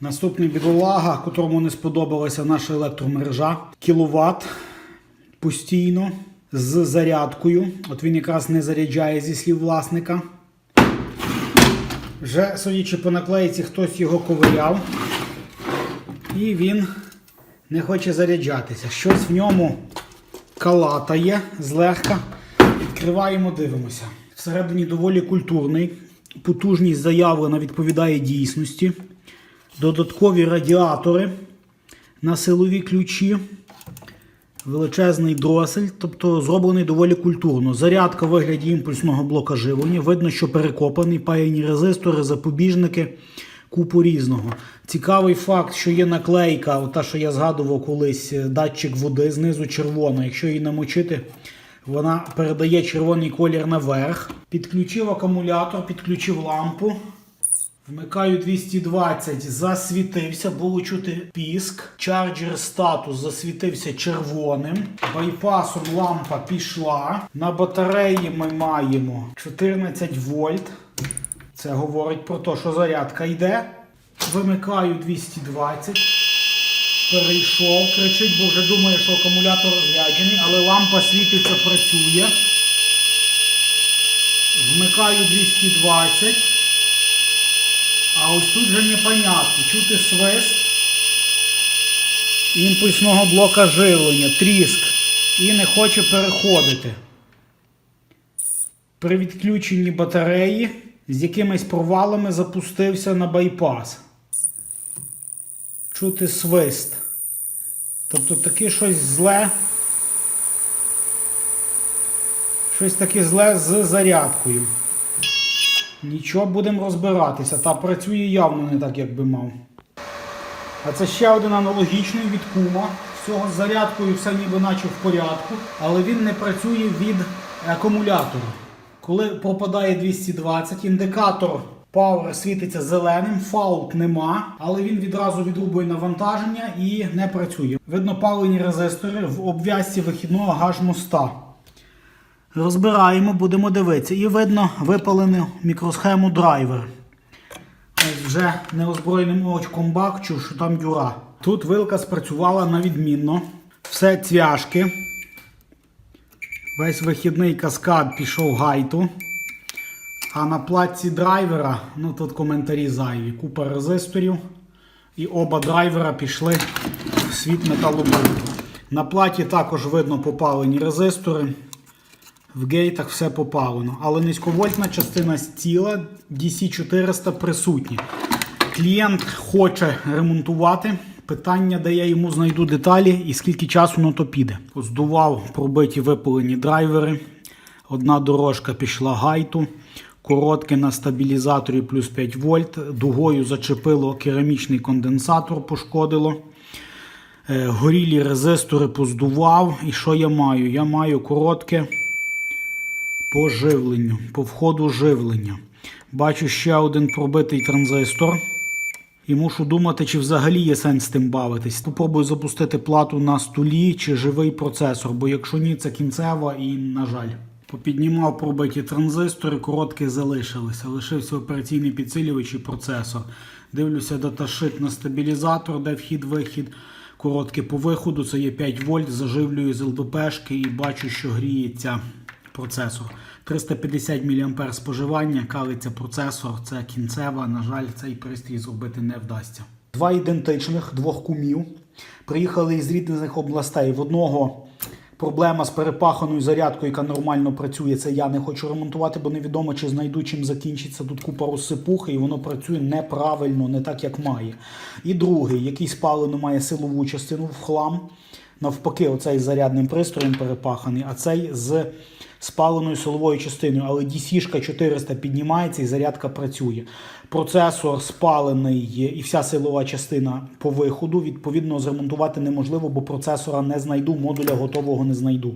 Наступний бідолага, котрому не сподобалася наша електромережа. Кіловат постійно з зарядкою. От він якраз не заряджає зі слів власника. Вже, судячи по наклейці, хтось його ковиряв. І він не хоче заряджатися. Щось в ньому калатає злегка. Відкриваємо, дивимося. Всередині доволі культурний. Потужність заявлена відповідає дійсності. Додаткові радіатори на силові ключі. Величезний дросель, тобто зроблений доволі культурно. Зарядка в вигляді імпульсного блока живлення. Видно, що перекопаний, паяні резистори, запобіжники, купу різного. Цікавий факт, що є наклейка, та, що я згадував колись, датчик води, знизу червона. Якщо її намочити, вона передає червоний колір наверх. Підключив акумулятор, підключив лампу. Вмикаю 220, засвітився, було чути піск. Чарджер статус засвітився червоним. Байпасом лампа пішла. На батареї ми маємо 14 вольт. Це говорить про те, що зарядка йде. Вимикаю 220. Перейшов, кричить, бо вже думає, що акумулятор розряджений, але лампа світиться, працює. Вмикаю 220. А ось тут вже непонятно. Чути свист імпульсного блока живлення, тріск. І не хоче переходити. При відключенні батареї з якимись провалами запустився на байпас. Чути свист. Тобто таке щось зле. Щось таке зле з зарядкою. Нічого будемо розбиратися. Та працює явно не так, як би мав. А це ще один аналогічний від кума. Всього з зарядкою все ніби наче в порядку, але він не працює від акумулятора. Коли пропадає 220, індикатор Power світиться зеленим, фаулт нема, але він відразу відрубує навантаження і не працює. Видно палені резистори в обв'язці вихідного гаж-моста. Розбираємо, будемо дивитися. І видно випалену мікросхему драйвер. Вже неозброєним очком бачу, що там дюра. Тут вилка спрацювала на відмінно. Все цвяшки. Весь вихідний каскад пішов гайту. А на платці драйвера, ну тут коментарі зайві, купа резисторів. І оба драйвера пішли в світ металобрухту. На платі також видно попалені резистори. В гейтах все попалено. Але низьковольтна частина ціла, DC400 присутні. Клієнт хоче ремонтувати. Питання, де я йому знайду деталі і скільки часу на то піде. Здував пробиті випалені драйвери. Одна дорожка пішла гайту. Коротке на стабілізаторі плюс 5 вольт. Дугою зачепило керамічний конденсатор, пошкодило. Е, Горілі резистори поздував. І що я маю? Я маю коротке по живленню, по входу живлення. Бачу ще один пробитий транзистор. І мушу думати, чи взагалі є сенс з тим бавитись. Попробую запустити плату на столі чи живий процесор, бо якщо ні, це кінцева і, на жаль. Попіднімав пробиті транзистори, короткі залишилися. Лишився операційний підсилювач і процесор. Дивлюся даташит на стабілізатор, де вхід-вихід. Коротке по виходу, це є 5 вольт, заживлюю з ЛДПшки і бачу, що гріється процесор. 350 мА споживання, калиться процесор, це кінцева. На жаль, цей пристрій зробити не вдасться. Два ідентичних, двох кумів. Приїхали із різних областей. В одного проблема з перепаханою зарядкою, яка нормально працює. Це я не хочу ремонтувати, бо невідомо, чи знайду чим закінчиться. Тут купа розсипухи, і воно працює неправильно, не так, як має. І другий, який спалено має силову частину в хлам. Навпаки, оцей з зарядним пристроєм перепаханий, а цей з спаленою силовою частиною. Але DC 400 піднімається і зарядка працює. Процесор спалений і вся силова частина по виходу. Відповідно, зремонтувати неможливо, бо процесора не знайду, модуля готового не знайду.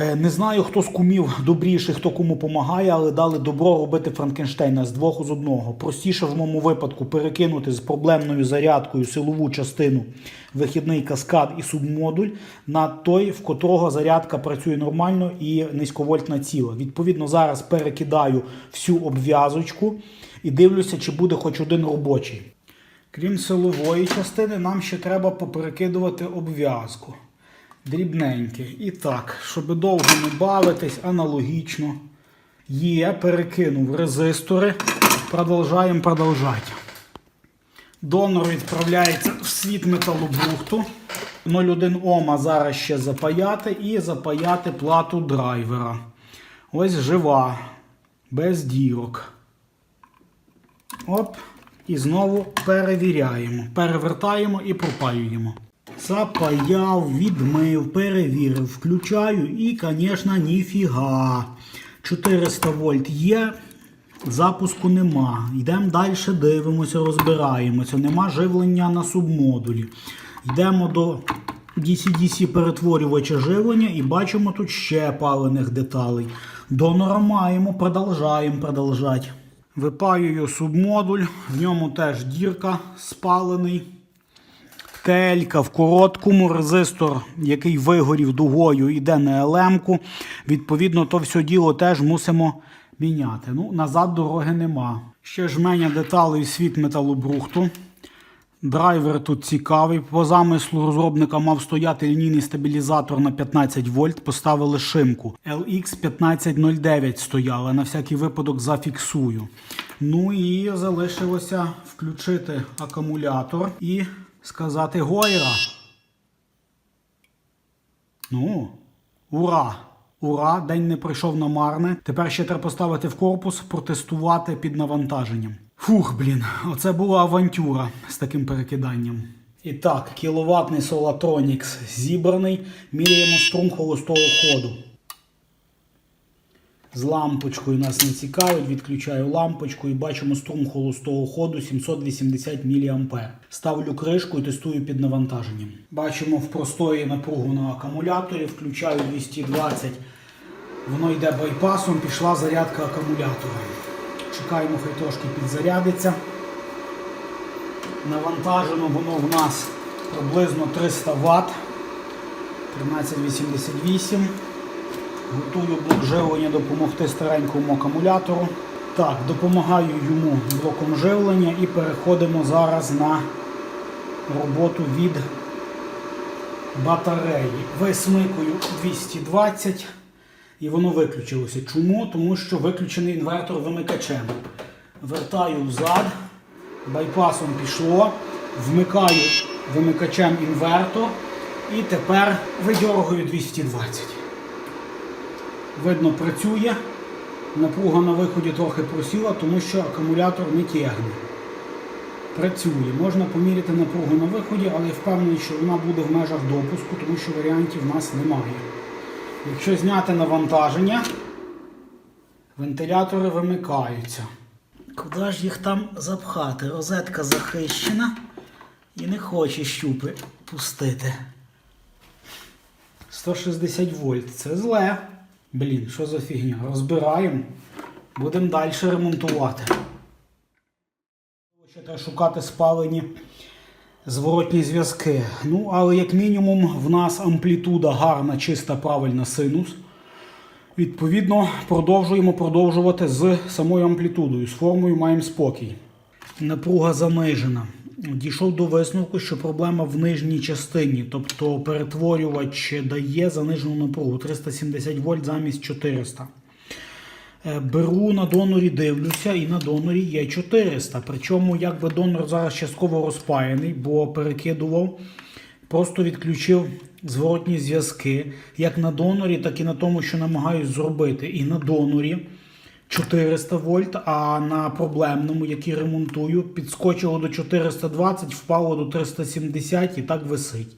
Е, Не знаю, хто з кумів добріший, хто кому допомагає, але дали добро робити Франкенштейна з двох з одного. Простіше в моєму випадку перекинути з проблемною зарядкою силову частину, вихідний каскад і субмодуль на той, в котрого зарядка працює нормально і низьковольтна ціла. Відповідно, зараз перекидаю всю обв'язочку і дивлюся, чи буде хоч один робочий. Крім силової частини, нам ще треба поперекидувати обв'язку. Дрібненьке. І так, щоб довго не бавитись, аналогічно. Є, перекинув резистори. Продовжаємо продовжати. Донор відправляється в світ металобрухту. 0,1 Ома зараз ще запаяти і запаяти плату драйвера. Ось жива, без дірок. Оп. І знову перевіряємо. Перевертаємо і пропаюємо. Запаяв, відмив, перевірив, включаю і, звісно, ніфіга. 400 вольт є, запуску нема. Йдемо далі, дивимося, розбираємося. Нема живлення на субмодулі. Йдемо до DC-DC перетворювача живлення і бачимо тут ще палених деталей. Донора маємо, продовжаємо продовжати. Випаюю субмодуль, в ньому теж дірка спалений. Телька в короткому резистор, який вигорів дугою, йде на елемку. Відповідно, то все діло теж мусимо міняти. Ну, назад дороги нема. Ще жменя деталей світ металобрухту. Драйвер тут цікавий. По замислу розробника мав стояти лінійний стабілізатор на 15 вольт. Поставили шимку. LX 1509 стояла. На всякий випадок зафіксую. Ну і залишилося включити акумулятор і сказати Гойра. Ну, ура! Ура! День не пройшов на марне. Тепер ще треба поставити в корпус, протестувати під навантаженням. Фух, блін, оце була авантюра з таким перекиданням. І так, кіловатний Solatronics зібраний. Міряємо струм холостого ходу. З лампочкою нас не цікавить, відключаю лампочку і бачимо струм холостого ходу 780 мА. Ставлю кришку і тестую під навантаженням. Бачимо в простої напругу на акумуляторі, включаю 220, воно йде байпасом, пішла зарядка акумулятора. Чекаємо, хай трошки підзарядиться. Навантажено воно в нас приблизно 300 Вт. 1388. Готую блок живлення допомогти старенькому акумулятору. Так, допомагаю йому блоком живлення і переходимо зараз на роботу від батареї. Висмикую 220 і воно виключилося. Чому? Тому що виключений інвертор вимикачем. Вертаю взад, байпасом пішло, вмикаю вимикачем інвертор і тепер видьоргую 220. Видно, працює. Напруга на виході трохи просіла, тому що акумулятор не тягне. Працює. Можна поміряти напругу на виході, але я впевнений, що вона буде в межах допуску, тому що варіантів в нас немає. Якщо зняти навантаження, вентилятори вимикаються. Куди ж їх там запхати? Розетка захищена і не хоче щупи пустити. 160 вольт. Це зле. Блін, що за фігня? Розбираємо. Будемо далі ремонтувати. Ще треба шукати спалені зворотні зв'язки. Ну, але як мінімум в нас амплітуда гарна, чиста, правильна синус. Відповідно, продовжуємо продовжувати з самою амплітудою. З формою маємо спокій. Напруга занижена. Дійшов до висновку, що проблема в нижній частині, тобто перетворювач дає занижену напругу 370 вольт замість 400. Е, Беру на донорі, дивлюся, і на донорі є 400. Причому, якби донор зараз частково розпаяний, бо перекидував, просто відключив зворотні зв'язки, як на донорі, так і на тому, що намагаюсь зробити. І на донорі 400 вольт, а на проблемному, який ремонтую, підскочило до 420, впало до 370 і так висить.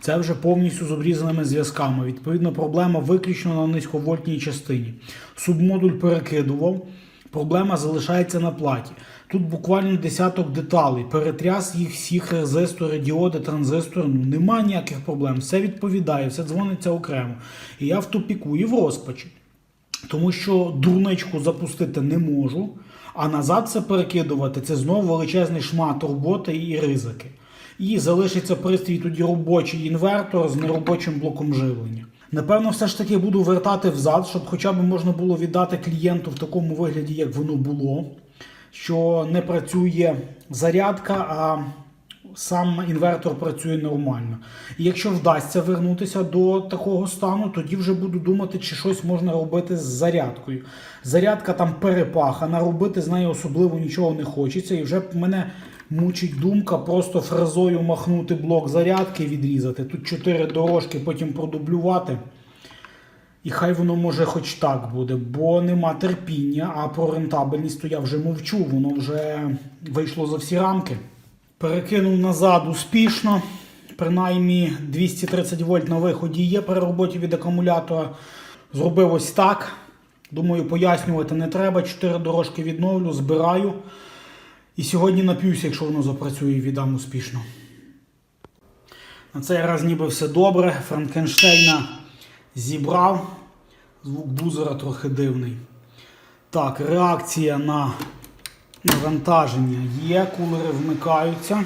Це вже повністю з обрізаними зв'язками. Відповідно, проблема виключно на низьковольтній частині. Субмодуль перекидував, проблема залишається на платі. Тут буквально десяток деталей. Перетряс їх всіх резистори, діоди, транзистори. Ну немає ніяких проблем. Все відповідає, все дзвониться окремо. І я в тупіку і в розпачі. Тому що дурничку запустити не можу, а назад це перекидувати це знову величезний шмат роботи і ризики. І залишиться пристрій тоді робочий інвертор з неробочим блоком живлення. Напевно, все ж таки буду вертати взад, щоб хоча б можна було віддати клієнту в такому вигляді, як воно було. що не працює зарядка, а сам інвертор працює нормально. І якщо вдасться вернутися до такого стану, тоді вже буду думати, чи щось можна робити з зарядкою. Зарядка там перепахана, робити з нею особливо нічого не хочеться. І вже мене мучить думка просто фрезою махнути блок зарядки, відрізати. Тут чотири дорожки, потім продублювати. І хай воно може хоч так буде, бо нема терпіння, а про рентабельність то я вже мовчу, воно вже вийшло за всі рамки. Перекинув назад успішно. Принаймні 230 вольт на виході є при роботі від акумулятора. Зробив ось так. Думаю, пояснювати не треба. Чотири дорожки відновлю, збираю. І сьогодні нап'юся, якщо воно запрацює і віддам успішно. На цей раз ніби все добре. Франкенштейна зібрав. Звук бузера трохи дивний. Так, реакція на навантаження є, кулери вмикаються.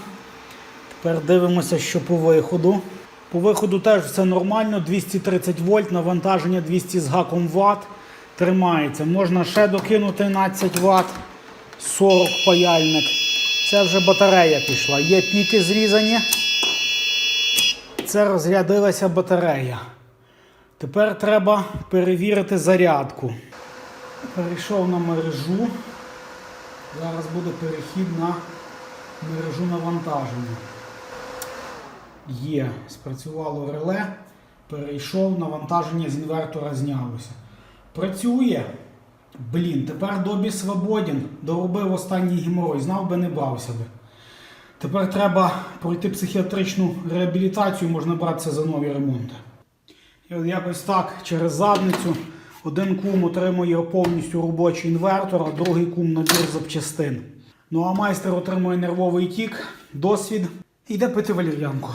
Тепер дивимося, що по виходу. По виходу теж все нормально. 230 вольт, навантаження 200 з гаком Вт. Тримається. Можна ще докинути 13 Вт, 40 паяльник. Це вже батарея пішла. Є піки зрізані. Це розрядилася батарея. Тепер треба перевірити зарядку. Перейшов на мережу. Зараз буде перехід на мережу навантаження. Є, спрацювало реле, перейшов, навантаження з інвертора знялося. Працює. Блін, тепер добі свободен. Доробив останній геморой, знав би не брався би. Тепер треба пройти психіатричну реабілітацію, можна братися за нові ремонти. І от якось так через задницю. Один кум отримує повністю робочий інвертор, а другий кум набір запчастин. Ну а майстер отримує нервовий тік, досвід. Іде пити валір'янку.